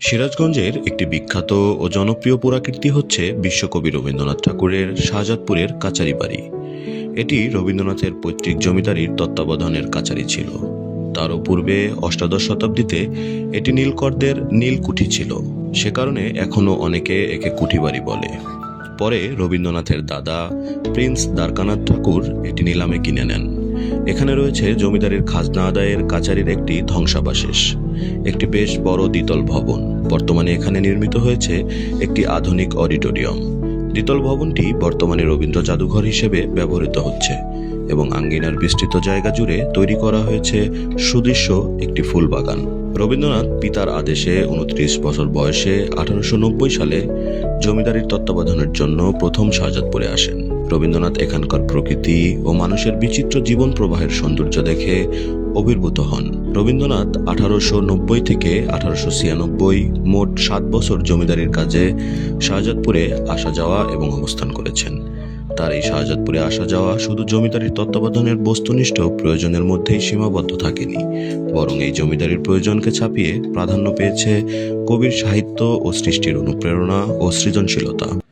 সিরাজগঞ্জের একটি বিখ্যাত ও জনপ্রিয় পুরাকীর্তি হচ্ছে বিশ্বকবি রবীন্দ্রনাথ ঠাকুরের শাহজাদপুরের কাচারি বাড়ি। এটি রবীন্দ্রনাথের পৈতৃক জমিদারির তত্ত্বাবধানের কাচারি ছিল। তারও পূর্বে অষ্টাদশ শতাব্দীতে এটি নীলকরদের নীলকুঠি ছিল। সে কারণে এখনও অনেকে একে কুঠি বাড়ি বলে। পরে রবীন্দ্রনাথের দাদা প্রিন্স দ্বারকানাথ ঠাকুর এটি নিলামে কিনে নেন। এখানে রয়েছে জমিদারের খাজনা আদায়ের কাচারির একটি ধ্বংসাবশেষ, একটি বেশ বড় দ্বিতল ভবন। বর্তমানে এখানে নির্মিত হয়েছে একটি আধুনিক অডিটোরিয়াম। দ্বিতল ভবনটি বর্তমানে রবীন্দ্র জাদুঘর হিসেবে ব্যবহৃত হচ্ছে এবং আঙ্গিনার বিস্তৃত জায়গা জুড়ে তৈরি করা হয়েছে সুদৃশ্য একটি ফুল বাগান রবীন্দ্রনাথ পিতার আদেশে উনত্রিশ বছর বয়সে আঠারোশো নব্বই সালে জমিদারির তত্ত্বাবধানের জন্য প্রথম শাহজাদপুরে আসেন। রবীন্দ্রনাথ এখানকার প্রকৃতি ও মানুষের বিচিত্র জীবন প্রবাহের সৌন্দর্য দেখে অভিভূত হন। রবীন্দ্রনাথ আঠারোশো নব্বই থেকে আঠারোশো ছিয়ানব্বই মোট সাত বছর জমিদারির কাজে শাহজাদপুরে আসা যাওয়া এবং অবস্থান করেছেন। তার এই শাহজাদপুরে আসা যাওয়া শুধু জমিদারির তত্ত্বাবধানের বস্তুনিষ্ঠ প্রয়োজনের মধ্যেই সীমাবদ্ধ থাকেনি, বরং এই জমিদারির প্রয়োজনকে ছাপিয়ে প্রাধান্য পেয়েছে কবির সাহিত্য ও সৃষ্টির অনুপ্রেরণা ও সৃজনশীলতা।